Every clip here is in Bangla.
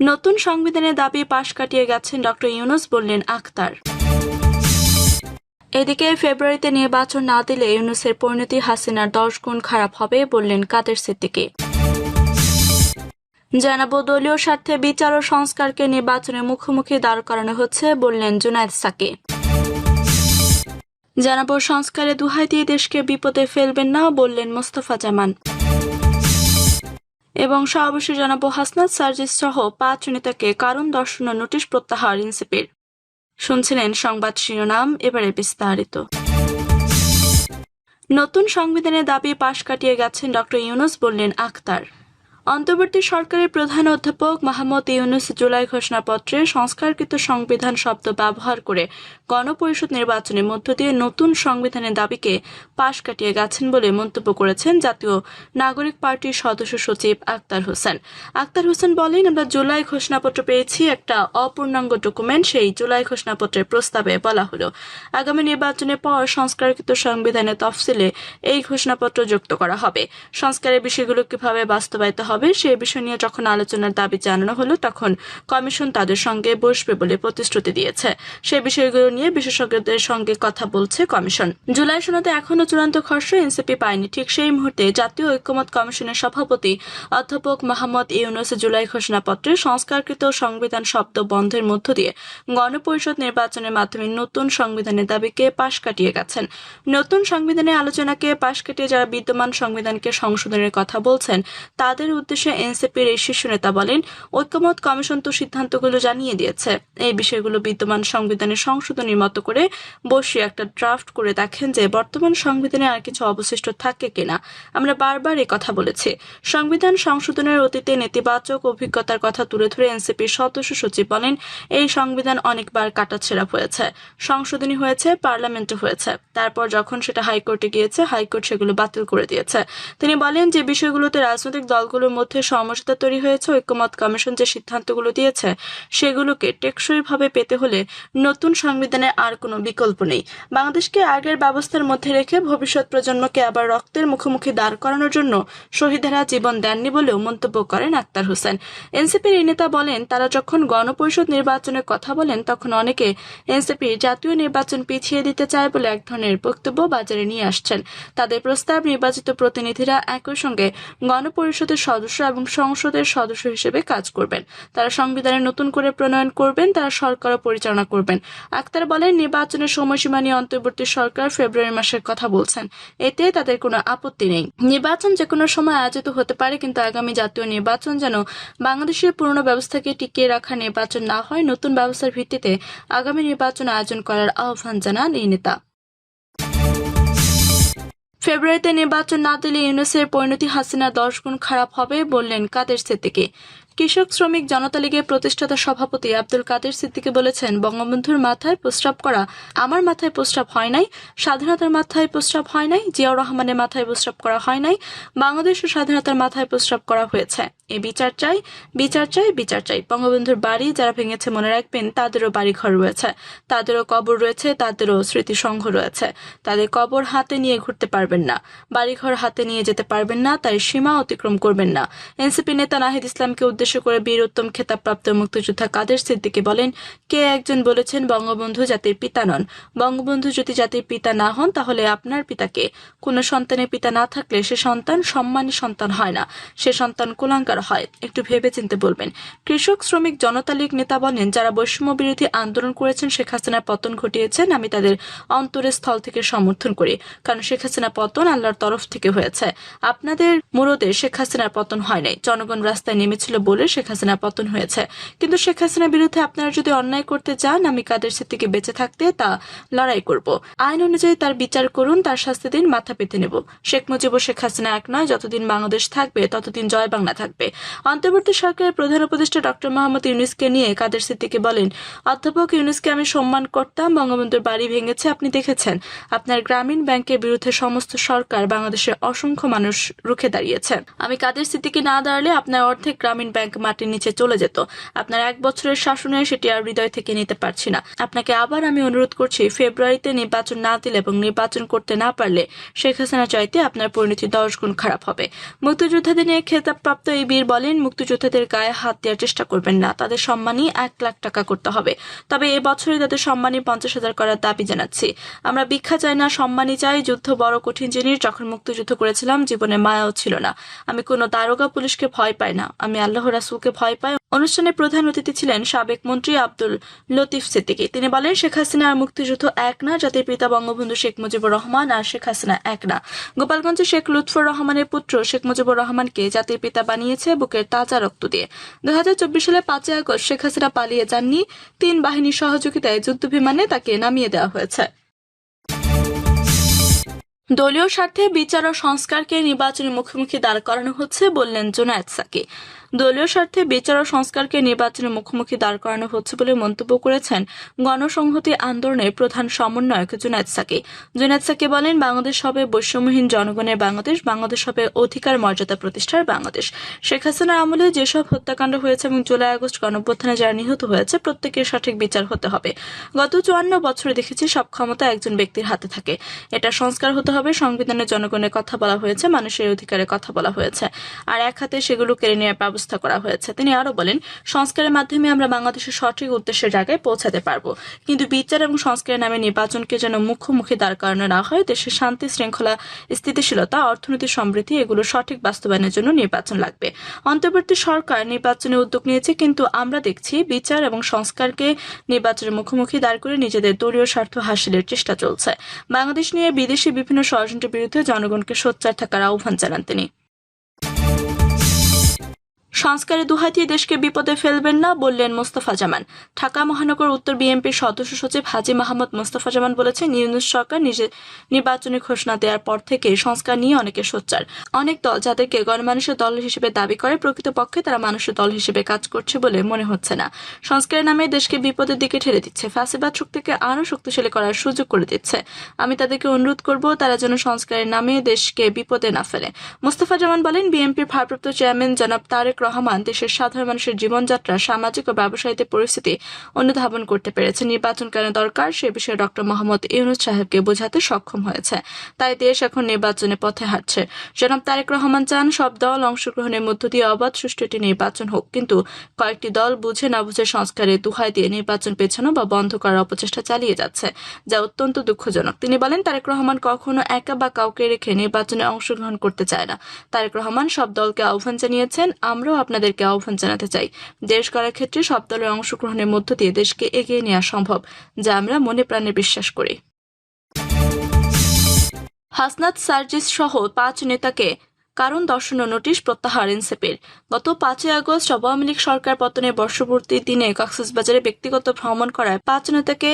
নতুন সংবিধানের দাবি পাশ কাটিয়ে গেছেন ডক্টর ইউনুস বললেন আখতার। এদিকে ফেব্রুয়ারিতে নির্বাচন না দিলে ইউনুসের পরিণতি হাসিনার দশ গুণ খারাপ হবে বললেন কাদের সিদ্দিকি। জানাব, দলীয় স্বার্থে বিচার ও সংস্কারকে নির্বাচনের মুখোমুখি দাঁড় করানো হচ্ছে বললেন জুনায়দ সাকি জানাব, সংস্কারে দুহাই দিয়ে দেশকে বিপদে ফেলবেন না বললেন মোস্তফা জামান। এবং সর্বশেষ জানাব হাসনাত সার্জিস সহ পাঁচ নেতাকে কারণ দর্শন নোটিশ প্রত্যাহার ইনসিপির। শুনছিলেন সংবাদ শিরোনাম, এবারে বিস্তারিত। নতুন সংবিধানের দাবি পাশ কাটিয়ে গেছেন ডক্টর ইউনুস বললেন আখতার। অন্তর্বর্তী সরকারের প্রধান অধ্যাপক মাহমুদ ইউনুস জুলাই ঘোষণাপত্রে সংস্কারকৃত সংবিধান শব্দ ব্যবহার করে গণপরিষদ নির্বাচনের মধ্য দিয়ে নতুন সংবিধানের দাবিকে পাশ কাটিয়ে গেছেন বলে মন্তব্য করেছেন জাতীয় নাগরিক পার্টির সদস্য সচিব আক্তার হোসেন। আক্তার হোসেন বলেন, আমরা জুলাই ঘোষণাপত্র পেয়েছি, একটা অপূর্ণাঙ্গ ডকুমেন্ট, সেই জুলাই ঘোষণাপত্রের প্রস্তাবে বলা হলো। আগামী নির্বাচনের পর সংস্কারকৃত সংবিধানের তফসিলে এই ঘোষণাপত্র যুক্ত করা হবে। সংস্কারের বিষয়গুলো কীভাবে বাস্তবায়িত হবে সে বিষয় নিয়ে যখন আলোচনার দাবি জানানো হলো, তখন কমিশন তাদের সঙ্গে বসবে বলে প্রতিশ্রুতি দিয়েছে। সে বিষয়গুলো নিয়ে বিশেষজ্ঞদের সঙ্গে কথা বলছে কমিশন। জুলাই সনদে এখনও চূড়ান্ত খসড়া এনসিপি পায়নি। ঠিক সেই মুহূর্তে জাতীয় ঐক্যমত কমিশনের সভাপতি অধ্যাপক মোহাম্মদ ইউনুস জুলাই ঘোষণাপত্রে সংস্কারকৃত সংবিধান শব্দ বন্ধের মধ্য দিয়ে গণপরিষদ নির্বাচনের মাধ্যমে নতুন সংবিধানের দাবিকে পাশ কাটিয়ে গেছেন। নতুন সংবিধানের আলোচনাকে পাশ কাটিয়ে যারা বিদ্যমান সংবিধানকে সংশোধনের কথা বলছেন, তাদের উদ্দেশ্যে এনসিপির এই শীর্ষ নেতা বলেন, ঐক্যমত কমিশন তো সিদ্ধান্তগুলো জানিয়ে দিয়েছে। এই বিষয়গুলো বিদ্যমান সংবিধানের সংশোধনীর মতো করে বসিয়ে একটা ড্রাফট করে দেখেন যে বর্তমান সংবিধানে আর কিছু অবশিষ্ট থাকে কিনা। আমরা বারবার এই কথা বলেছি। সংবিধান সংশোধনের অতীতে নেতিবাচক অভিজ্ঞতার কথা তুলে ধরে এনসিপির সদস্য সচিব বলেন, এই সংবিধান অনেকবার কাটাছেড়া হয়েছে। সংশোধনী হয়েছে, পার্লামেন্টে হয়েছে। তারপর যখন সেটা হাইকোর্টে গিয়েছে, হাইকোর্ট সেগুলো বাতিল করে দিয়েছে। তিনি বলেন যে বিষয়গুলোতে রাজনৈতিক দলগুলোর মধ্যে সমঝোতা তৈরি হয়েছে, ঐক্যমত কমিশন যে সিদ্ধান্তগুলো দিয়েছে, সেগুলোকে টেকসইভাবে পেতে হলে নতুন সংবিধানে আর কোনো বিকল্প নেই। বাংলাদেশকে আগের ব্যবস্থার মধ্যে রেখে ভবিষ্যৎ প্রজন্মকে আবার রক্তের মুখোমুখি দাঁড় করানোর জন্য শহীদেরা জীবন দেননি বলেও মন্তব্য করেন আক্তার হোসেন। এনসিপির এই নেতা বলেন, তারা যখন গণপরিষদ নির্বাচনের কথা বলেন, তখন অনেকে এনসিপি জাতীয় নির্বাচন পিছিয়ে দিতে চায় বলে এক ধরনের বক্তব্য বাজারে নিয়ে আসছেন। তাদের প্রস্তাব নির্বাচিত প্রতিনিধিরা একই সঙ্গে গণপরিষদের সদস্য এবং সংসদের সদস্য হিসেবে কাজ করবেন। তারা সংবিধানে নতুন করে প্রণয়ন করবেন, তারা সরকারও পরিচালনা করবেন। আক্তার বলেন, নির্বাচনের সময়সীমা নিয়ে অন্তর্বর্তী সরকার ফেব্রুয়ারি মাসের কথা বলছেন। এতে তাদের কোনো আপত্তি নেই। নির্বাচন যে কোনো সময় আয়োজিত হতে পারে, কিন্তু আগামী জাতীয় নির্বাচন যেন বাংলাদেশের পুরনো ব্যবস্থাকে টিকিয়ে রাখা নির্বাচন না হয়, নতুন ব্যবস্থার ভিত্তিতে আগামী নির্বাচন আয়োজন করার আহ্বান জানান এই নেতা। ফেব্রুয়ারিতে নির্বাচন না দিলে ইউনুসের পরিণতি হাসিনা দশগুণ খারাপ হবে বললেন কাদের সিদ্দিকি কৃষক শ্রমিক জনতা লীগের প্রতিষ্ঠাতা সভাপতি আব্দুল কাদের সিদ্দিকি বলেছেন, বঙ্গবন্ধুর মাথায় প্রস্রাব করা আমার মাথায় প্রস্রাব হয় নাই, স্বাধীনতার মাথায় প্রস্রাব হয় নাই, জিয়াউর রহমানের মাথায় প্রস্রাব করা হয় নাই, বাংলাদেশ ও স্বাধীনতার মাথায় প্রস্রাব করা হয়েছে। এ বিচার চাই বিচার চাই বিচার চাই। বঙ্গবন্ধুর বাড়ি যারা ভেঙেছে মনে রাখবেন, তাদেরও বাড়ি ঘর রয়েছে, তাদেরও কবর রয়েছে, তাদেরও স্মৃতিসংঘ রয়েছে। তাদের কবর হাতে নিয়ে ঘুরতে পারবেন না, বাড়িঘর হাতে নিয়ে যেতে পারবেন না, তাই সীমা অতিক্রম করবেন না। এনসিপি নেতা নাহিদ ইসলামকে উদ্দেশ্য করে বীর উত্তম খেতাবপ্রাপ্ত মুক্তিযোদ্ধা কাদের সিদ্দিকি বলেন, কে একজন বলেছেন বঙ্গবন্ধু জাতির পিতা নন। বঙ্গবন্ধু যদি জাতির পিতা না হন, তাহলে আপনার পিতাকে কোনো সন্তানের পিতা না থাকলে সে সন্তান সম্মানী সন্তান হয় না। সে সন্তান কুলাঙ্কার হয়। একটু ভেবে চিনতে বলবেন। কৃষক, শ্রমিক, জনতা লীগ নেতা বলেন, যারা বৈষম্য বিরোধী আন্দোলন করেছেন, শেখ হাসিনার পতন ঘটিয়েছেন, আমি তাদের অন্তরের স্থল থেকে সমর্থন করি। কারণ শেখ হাসিনা পতন আল্লাহর তরফ থেকে হয়েছে। আপনাদের মুরদে শেখ হাসিনার পতন হয় নাই। জনগণ রাস্তায় নেমেছিল বলে শেখ হাসিনা পতন হয়েছে। কিন্তু শেখ হাসিনার বিরুদ্ধে আপনারা যদি অন্যায় করতে চান, আমি কাদের সিদ্দিকে বেঁচে থাকতে তা লড়াই করব। আইন অনুযায়ী তার বিচার করুন, তার শাস্তি দিন, মাথা পেতে নেব। শেখ মুজিব ও শেখ হাসিনা এক নয়, যতদিন বাংলাদেশ থাকবে, ততদিন জয় বাংলা থাকবে। অন্তর্বর্তী সরকারের প্রধান উপদেষ্টা ডক্টর মোহাম্মদ ইউনুসকে নিয়ে কাদের সিদ্দিকে বলেন, অধ্যাপক ইউনুসকে আমি সম্মান করতাম বঙ্গবন্ধুর বাড়ি ভেঙেছে, আপনি দেখেছেন। আপনার গ্রামীণ ব্যাংকের বিরুদ্ধে সমস্ত সরকার বাংলাদেশের অসংখ্য মানুষ রুখে দাঁড়িয়েছে। আমি কাদের সিদ্দিকি না দাঁড়ালে আপনার অর্ধেক গ্রামীণ ব্যাংক ব্যাংক মাটির নিচে চলে যেত। আপনার এক বছরের শাসনে সেটি আর হৃদয় থেকে নিতে পারছি না। আপনাকে আবার আমি অনুরোধ করছি, ফেব্রুয়ারিতে নির্বাচন না দিলে এবং নির্বাচন করতে না পারলে শেখ হাসিনা চাইতে আপনার পরিণতি দশ গুণ খারাপ হবে। মুক্তিযোদ্ধাদের নিয়ে খেতাবপ্রাপ্ত এই বীর বলেন, মুক্তিযোদ্ধাদের গায়ে হাত দেওয়ার চেষ্টা করবেন না। তাদের সম্মানই এক লাখ টাকা করতে হবে। তবে এ বছরে তাদের সম্মানই পঞ্চাশ হাজার করার দাবি জানাচ্ছি। আমরা ভিক্ষা চাই না, সম্মানই চাই। যুদ্ধ বড় কঠিন জিনিস, যখন মুক্তিযুদ্ধ করেছিলাম জীবনে মায়াও ছিল না। আমি কোনো দারোগা পুলিশকে ভয় পাই না। আমি আল্লাহ রাসুলকে ভয় পাই অনুষ্ঠানে প্রধান অতিথি ছিলেন সাবেক মন্ত্রী আব্দুল লতিফ সিদ্দিকী। তিনি বলেন, শেখ হাসিনা আর মুক্তিযুদ্ধ এক না, জাতির পিতা বঙ্গবন্ধু শেখ মুজিবুর রহমান আর শেখ হাসিনা এক না। গোপালগঞ্জে শেখ লুৎফর রহমানের পুত্র শেখ মুজিবুর রহমানকে জাতির পিতা বানিয়েছে বুকের তাজা রক্ত দিয়ে। দু সালে পাঁচই আগস্ট শেখ হাসিনা পালিয়ে যাননি। তিন বাহিনীর সহযোগিতায় যুদ্ধ বিমানে তাকে নামিয়ে দেওয়া হয়েছে। দলীয় স্বার্থে বিচার ও সংস্কারকে নির্বাচনের মুখোমুখি দাঁড় করানো হচ্ছে বললেন জোনায়েদ সাকি। দলীয় স্বার্থে বিচার ও সংস্কারকে নির্বাচনের মুখোমুখি দাঁড় করানো হচ্ছে বলে মন্তব্য করেছেন গণসংহতি আন্দোলনের প্রধান সমন্বয়ক জুনায়দ সাকি। জুনায়দ সাকি বলেন, বাংলাদেশ হবে বৈষম্যহীন জনগণের বাংলাদেশ বাংলাদেশ হবে অধিকার মর্যাদা প্রতিষ্ঠার বাংলাদেশ। শেখ হাসিনার আমলে যেসব হত্যাকাণ্ড হয়েছে এবং জুলাই আগস্ট গণঅভ্যুত্থানে যারা নিহত হয়েছে, প্রত্যেকের সঠিক বিচার হতে হবে। গত চুয়ান্ন বছরে দেখেছি সব ক্ষমতা একজন ব্যক্তির হাতে থাকে। এটা সংস্কার হতে হবে, সংবিধানে জনগণের কথা বলা হয়েছে, মানুষের অধিকারের কথা বলা হয়েছে। আর এক হাতে সেগুলো কেড়ে নেওয়ার করা হয়েছে। তিনি আরও বলেন, সংস্কারের মাধ্যমে আমরা বাংলাদেশের সঠিক উদ্দেশ্যের জায়গায় পৌঁছাতে পারব। কিন্তু বিচার এবং সংস্কারের নামে নির্বাচনকে যেন মুখোমুখি দাঁড় করানো না হয়, দেশের শান্তি, শৃঙ্খলা, স্থিতিশীলতা, অর্থনৈতিক সমৃদ্ধি, এগুলো সঠিক বাস্তবায়নের জন্য নির্বাচন লাগবে। অন্তর্বর্তী সরকার নির্বাচনে উদ্যোগ নিয়েছে, কিন্তু আমরা দেখছি বিচার এবং সংস্কারকে নির্বাচনের মুখোমুখি দাঁড় করে নিজেদের দলীয় স্বার্থ হাসিলের চেষ্টা চলছে। বাংলাদেশ নিয়ে বিদেশি বিভিন্ন ষড়যন্ত্রের বিরুদ্ধে জনগণকে সোচ্চার থাকার আহ্বান জানান তিনি। সংস্কারের দুহাই দিয়ে দেশকে বিপদে ফেলবেন না, বললেন মোস্তফা জামান। ঢাকা মহানগর উত্তর বিএনপির সদস্য সচিব হাজি মাহমুদ মোস্তফা জামান বলেছেন, ইউনুস সরকার নিজে নির্বাচনী ঘোষণা দেওয়ার পর থেকে সংস্কার নিয়ে অনেকে সোচ্চার। অনেক দল যাদেরকে গণমানুষের দল হিসেবে দাবি করে, প্রকৃতপক্ষে তারা মানুষের দল হিসেবে কাজ করছে বলে মনে হচ্ছে না। সংস্কারের নামে দেশকে বিপদের দিকে ঠেলে দিচ্ছে, ফ্যাসিবাদ শক্তিকে আরও শক্তিশালী করার সুযোগ করে দিচ্ছে। আমি তাদেরকে অনুরোধ করব, তারা যেন সংস্কারের নামে দেশকে বিপদে না ফেলে। মোস্তফা জামান বলেন, বিএনপির ভারপ্রাপ্ত চেয়ারম্যান জনাব তারেক রহমান দেশের সাধারণ মানুষের জীবনযাত্রা, সামাজিক ও ব্যবসায়িক পরিস্থিতি অনুধাবন করতে পেরেছে। নির্বাচন কেন দরকার, সে বিষয়ে ডক্টর মোহাম্মদ ইউনুস সাহেবকে বোঝাতে সক্ষম হয়েছে। তাই দেশ এখন নির্বাচনের পথে হাঁটছে। জনাব তারেক রহমান চান সব দল অংশগ্রহণের মধ্য দিয়ে অবাধ সুষ্ঠু একটি নির্বাচন হোক। কিন্তু কয়েকটি দল বুঝে না বুঝে সংস্কারের দুহাই দিয়ে নির্বাচন পেছানো বা বন্ধ করার অপচেষ্টা চালিয়ে যাচ্ছে, যা অত্যন্ত দুঃখজনক। তিনি বলেন, তারেক রহমান কখনো একা বা কাউকে রেখে নির্বাচনে অংশগ্রহণ করতে চায় না। তারেক রহমান সব দলকে আহ্বান জানিয়েছেন, আমরাও আপনাদেরকে আহ্বান জানাতে চাই। দেশ করার ক্ষেত্রে সব দলের অংশগ্রহণের মধ্য দিয়ে দেশকে এগিয়ে নেওয়া সম্ভব, যা আমরা মনে প্রাণে বিশ্বাস করি। হাসনাত সার্জিস সহ পাঁচ নেতাকে কারণ দর্শন নোটিশ প্রত্যাহার এনসিপির। গত পাঁচই আগস্ট আওয়ামী লীগ সরকার পতনের বর্ষপূর্তির দিনে কক্সবাজারে ব্যক্তিগত ভ্রমণ করায় পাঁচ নেতাকে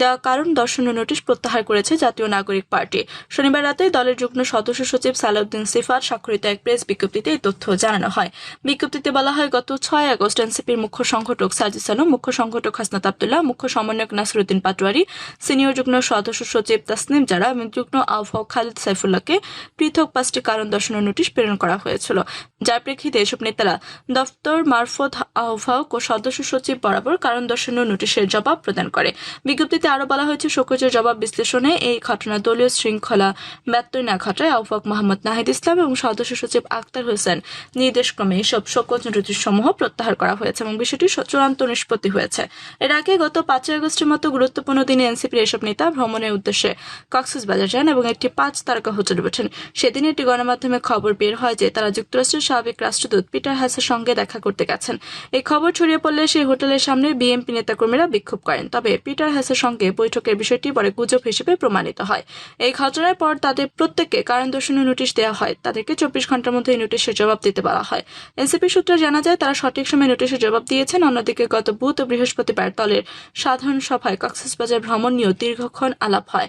দেওয়া কারণ দর্শন নোটিশ প্রত্যাহার করেছে জাতীয় নাগরিক পার্টি। শনিবার রাতে দলের যুগ্ম সদস্য সচিব সালাউদ্দিন সিফাত স্বাক্ষরিত এক প্রেস বিজ্ঞপ্তিতে এই তথ্য জানানো হয়। বিজ্ঞপ্তিতে বলা হয়, গত ছয় আগস্ট এনসিপির মুখ্য সংগঠক সাজিস আলম মুখ্য সংগঠক হাসনাত আবদুল্লাহ, মুখ্য সমন্বয়ক নাসিরুদ্দিন পাটোয়ারি, সিনিয়র যুগ্ম সদস্য সচিব তাসনিম জারা এবং যুগ্ম আহ্বায়ক খালিদ সাইফুল্লাহকে পৃথক পাঁচটি কারণ দর্শন ও নোটিশ প্রেরণ করা হয়েছিল। যার প্রেক্ষিতে এসব নেতারা দফতর মারফত আহ্বায়ক ও সদস্য সচিব বরাবর কারণ দর্শানো নোটিশের জবাব প্রদান করে। বিজ্ঞপ্তিতে আরও বলা হয়েছে শোকজের জবাব বিশ্লেষণে এই ঘটনা দলীয় শৃঙ্খলা ব্যত্যয় না ঘটায় আহ্বায়ক মোহাম্মদ নাহিদ ইসলাম এবং সদস্য সচিব আক্তার হোসেন নির্দেশক্রমে এসব শোকজ নোটিশ সমূহ প্রত্যাহার করা হয়েছে এবং বিষয়টি চূড়ান্ত নিষ্পত্তি হয়েছে। এর আগে গত পাঁচই আগস্টের মতো গুরুত্বপূর্ণ দিনে এনসিপির এসব নেতা ভ্রমণের উদ্দেশ্যে কক্সবাজার যান এবং একটি পাঁচ তারকা হোটেলে ওঠেন। সেদিন একটি গণমাধ্যমে খবর বের হয় যে তারা যুক্তরাষ্ট্রের সাবেক রাষ্ট্রদূত পিটার হ্যাসের সঙ্গে দেখা করতে গেছেন। এই খবর ছড়িয়ে পড়লে সেই হোটেলের সামনে বিএনপি নেতাকর্মীরা বিক্ষোভ করেন। তবে পিটার হ্যাসের সঙ্গে বৈঠকের বিষয়টি পরে গুজব হিসেবে প্রমাণিত হয়। এই ঘটনার পর তাদের প্রত্যেককে কারণ দর্শনীয় নোটিশ দেওয়া হয়। তাদেরকে চব্বিশ ঘণ্টার মধ্যে এই নোটিশের জবাব দিতে বলা হয়। এনসিপি সূত্রে জানা যায়, তারা সঠিক সময় নোটিশের জবাব দিয়েছেন। অন্যদিকে গত বুধ ও বৃহস্পতিবার দলের সাধারণ সভায় কক্সবাজার ভ্রমণ নিয়েও দীর্ঘক্ষণ আলাপ হয়।